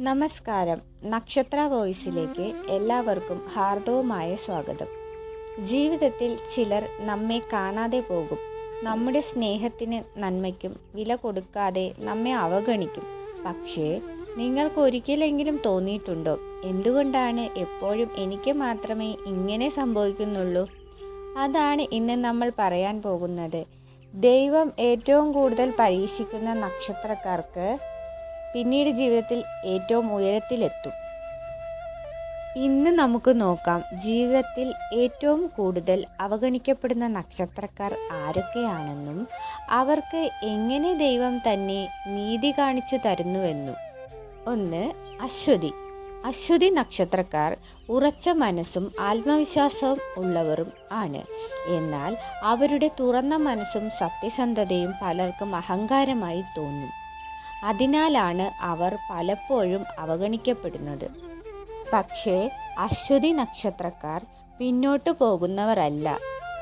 നമസ്കാരം. നക്ഷത്ര വോയിസിലേക്ക് എല്ലാവർക്കും ഹാർദവുമായ സ്വാഗതം. ജീവിതത്തിൽ ചിലർ നമ്മെ കാണാതെ പോകും. നമ്മുടെ സ്നേഹത്തിന് നന്മയ്ക്കും വില കൊടുക്കാതെ നമ്മെ അവഗണിക്കും. പക്ഷേ നിങ്ങൾക്ക് ഒരിക്കലെങ്കിലും തോന്നിയിട്ടുണ്ടോ? എന്തുകൊണ്ടാണ് എപ്പോഴും എനിക്ക് മാത്രമേ ഇങ്ങനെ സംഭവിക്കുന്നുള്ളൂ? അതാണ് ഇന്ന് നമ്മൾ പറയാൻ പോകുന്നത്. ദൈവം ഏറ്റവും കൂടുതൽ പരീക്ഷിക്കുന്ന നക്ഷത്രക്കാർക്ക് പിന്നീട് ജീവിതത്തിൽ ഏറ്റവും ഉയരത്തിലെത്തും. ഇന്ന് നമുക്ക് നോക്കാം ജീവിതത്തിൽ ഏറ്റവും കൂടുതൽ അവഗണിക്കപ്പെടുന്ന നക്ഷത്രക്കാർ ആരൊക്കെയാണെന്നും അവർക്ക് എങ്ങനെ ദൈവം തന്നെ നീതി കാണിച്ചു തരുന്നുവെന്നും. ഒന്ന് അശ്വതി. അശ്വതി നക്ഷത്രക്കാർ ഉറച്ച മനസ്സും ആത്മവിശ്വാസവും ഉള്ളവരും ആണ്. എന്നാൽ അവരുടെ തുറന്ന മനസ്സും സത്യസന്ധതയും പലർക്കും അഹങ്കാരമായി തോന്നും. അതിനാലാണ് അവർ പലപ്പോഴും അവഗണിക്കപ്പെടുന്നത്. പക്ഷേ അശ്വതി നക്ഷത്രക്കാർ പിന്നോട്ടു പോകുന്നവരല്ല.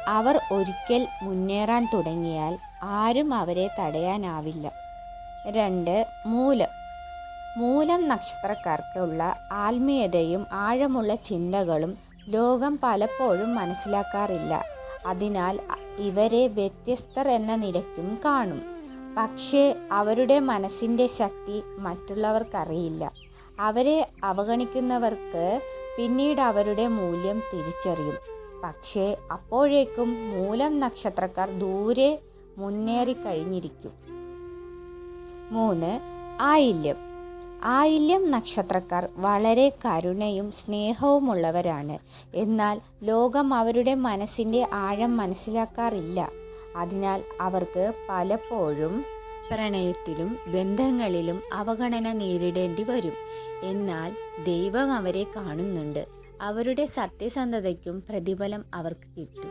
അവർ ഒരിക്കൽ മുന്നേറാൻ തുടങ്ങിയാൽ ആരും അവരെ തടയാനാവില്ല. രണ്ട് മൂലം. മൂലം നക്ഷത്രക്കാർക്കുള്ള ആത്മീയതയും ആഴമുള്ള ചിന്തകളും ലോകം പലപ്പോഴും മനസ്സിലാക്കാറില്ല. അതിനാൽ ഇവരെ വ്യത്യസ്തർ എന്ന നിലയ്ക്കും കാണും. പക്ഷേ അവരുടെ മനസ്സിന്റെ ശക്തി മറ്റുള്ളവർക്കറിയില്ല. അവരെ അവഗണിക്കുന്നവർക്ക് പിന്നീട് അവരുടെ മൂല്യം തിരിച്ചറിയും. പക്ഷേ അപ്പോഴേക്കും മൂലം നക്ഷത്രക്കാർ ദൂരെ മുന്നേറിക്കഴിഞ്ഞിരിക്കും മൂന്ന് ആയില്യം. ആയില്യം നക്ഷത്രക്കാർ വളരെ കരുണയും സ്നേഹവുമുള്ളവരാണ്. എന്നാൽ ലോകം അവരുടെ മനസ്സിന്റെ ആഴം മനസ്സിലാക്കാറില്ല. അതിനാൽ അവർക്ക് പലപ്പോഴും പ്രണയത്തിലും ബന്ധങ്ങളിലും അവഗണന നേരിടേണ്ടി വരും. എന്നാൽ ദൈവം അവരെ കാണുന്നുണ്ട്. അവരുടെ സത്യസന്ധതയ്ക്കും പ്രതിഫലം അവർക്ക് കിട്ടും.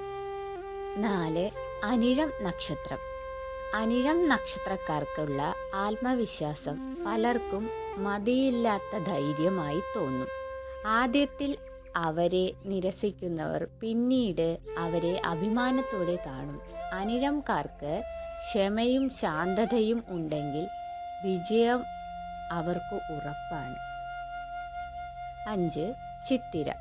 നാല് അനിഴം നക്ഷത്രം. അനിഴം നക്ഷത്രക്കാർക്കുള്ള ആത്മവിശ്വാസം പലർക്കും മതിയില്ലാത്ത ധൈര്യമായി തോന്നും. ആദ്യത്തിൽ അവരെ നിരസിക്കുന്നവർ പിന്നീട് അവരെ അഭിമാനത്തോടെ കാണും. അനിഴംകാർക്ക് ക്ഷമയും ശാന്തതയും ഉണ്ടെങ്കിൽ വിജയം അവർക്ക് ഉറപ്പാണ്. അഞ്ച് ചിത്തിര.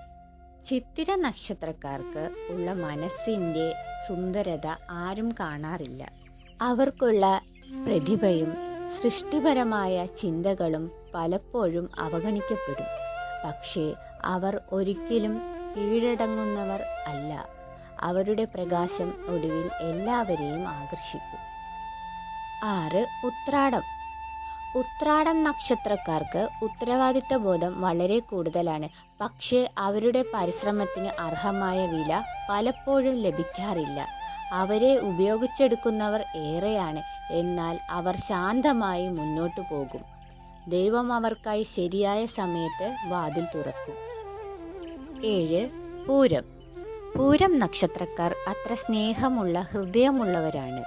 ചിത്തിര നക്ഷത്രക്കാർക്ക് ഉള്ള മനസ്സിന്റെ സുന്ദരത ആരും കാണാറില്ല. അവർക്കുള്ള പ്രതിഭയും സൃഷ്ടിപരമായ ചിന്തകളും പലപ്പോഴും അവഗണിക്കപ്പെടും. പക്ഷേ അവർ ഒരിക്കലും കീഴടങ്ങുന്നവർ അല്ല. അവരുടെ പ്രകാശം ഒടുവിൽ എല്ലാവരെയും ആകർഷിക്കും. ആറ് ഉത്രാടം. ഉത്രാടം നക്ഷത്രക്കാർക്ക് ഉത്തരവാദിത്ത ബോധം വളരെ കൂടുതലാണ്. പക്ഷേ അവരുടെ പരിശ്രമത്തിന് അർഹമായ വില പലപ്പോഴും ലഭിക്കാറില്ല. അവരെ ഉപയോഗിച്ചെടുക്കുന്നവർ ഏറെയാണ്. എന്നാൽ അവർ ശാന്തമായി മുന്നോട്ടു പോകും. ദൈവം അവർക്കായി ശരിയായ സമയത്ത് വാതിൽ തുറക്കും. ഏഴ് പൂരം. പൂരം നക്ഷത്രക്കാർ അത്ര സ്നേഹമുള്ള ഹൃദയമുള്ളവരാണ്.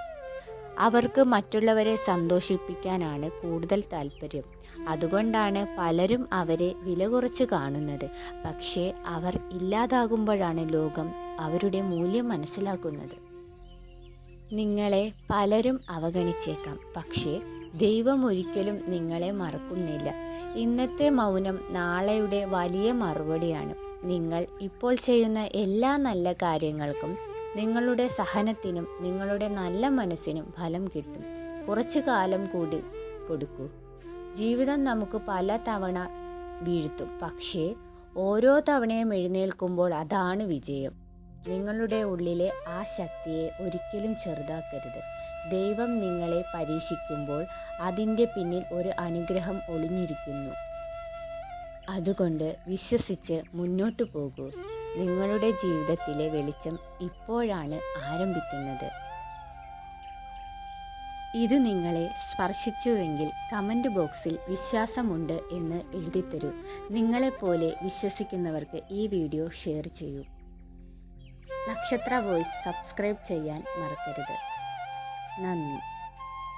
അവർക്ക് മറ്റുള്ളവരെ സന്തോഷിപ്പിക്കാനാണ് കൂടുതൽ താല്പര്യം അതുകൊണ്ടാണ് പലരും അവരെ വില കുറച്ച് കാണുന്നത്. പക്ഷേ അവർ ഇല്ലാതാകുമ്പോഴാണ് ലോകം അവരുടെ മൂല്യം മനസ്സിലാക്കുന്നത്. നിങ്ങളെ പലരും അവഗണിച്ചേക്കാം. പക്ഷേ ദൈവം ഒരിക്കലും നിങ്ങളെ മറക്കുന്നില്ല. ഇന്നത്തെ മൗനം നാളെയുടെ വലിയ മറുപടിയാണ്. നിങ്ങൾ ഇപ്പോൾ ചെയ്യുന്ന എല്ലാ നല്ല കാര്യങ്ങൾക്കും നിങ്ങളുടെ സഹനത്തിനും നിങ്ങളുടെ നല്ല മനസ്സിനും ഫലം കിട്ടും. കുറച്ചു കാലം കൂടി കൊടുക്കൂ. ജീവിതം നമുക്ക് പല തവണ വീഴ്ത്തും. പക്ഷേ ഓരോ തവണയും എഴുന്നേൽക്കുമ്പോൾ അതാണ് വിജയം. നിങ്ങളുടെ ഉള്ളിലെ ആ ശക്തിയെ ഒരിക്കലും ചെറുതാക്കരുത്. ദൈവം നിങ്ങളെ പരീക്ഷിക്കുമ്പോൾ അതിന്റെ പിന്നിൽ ഒരു അനുഗ്രഹം ഒളിഞ്ഞിരിക്കുന്നു. അതുകൊണ്ട് വിശ്വസിച്ച് മുന്നോട്ടു പോകൂ. നിങ്ങളുടെ ജീവിതത്തിലെ വെളിച്ചം ഇപ്പോഴാണ് ആരംഭിക്കുന്നത്. ഇത് നിങ്ങളെ സ്പർശിച്ചുവെങ്കിൽ കമന്റ് ബോക്സിൽ വിശ്വാസമുണ്ട് എന്ന് എഴുതിത്തരൂ. നിങ്ങളെപ്പോലെ വിശ്വസിക്കുന്നവർക്ക് ഈ വീഡിയോ ഷെയർ ചെയ്യൂ. നക്ഷത്ര വോയിസ് സബ്സ്ക്രൈബ് ചെയ്യാൻ മറക്കരുത്. നന്ദി.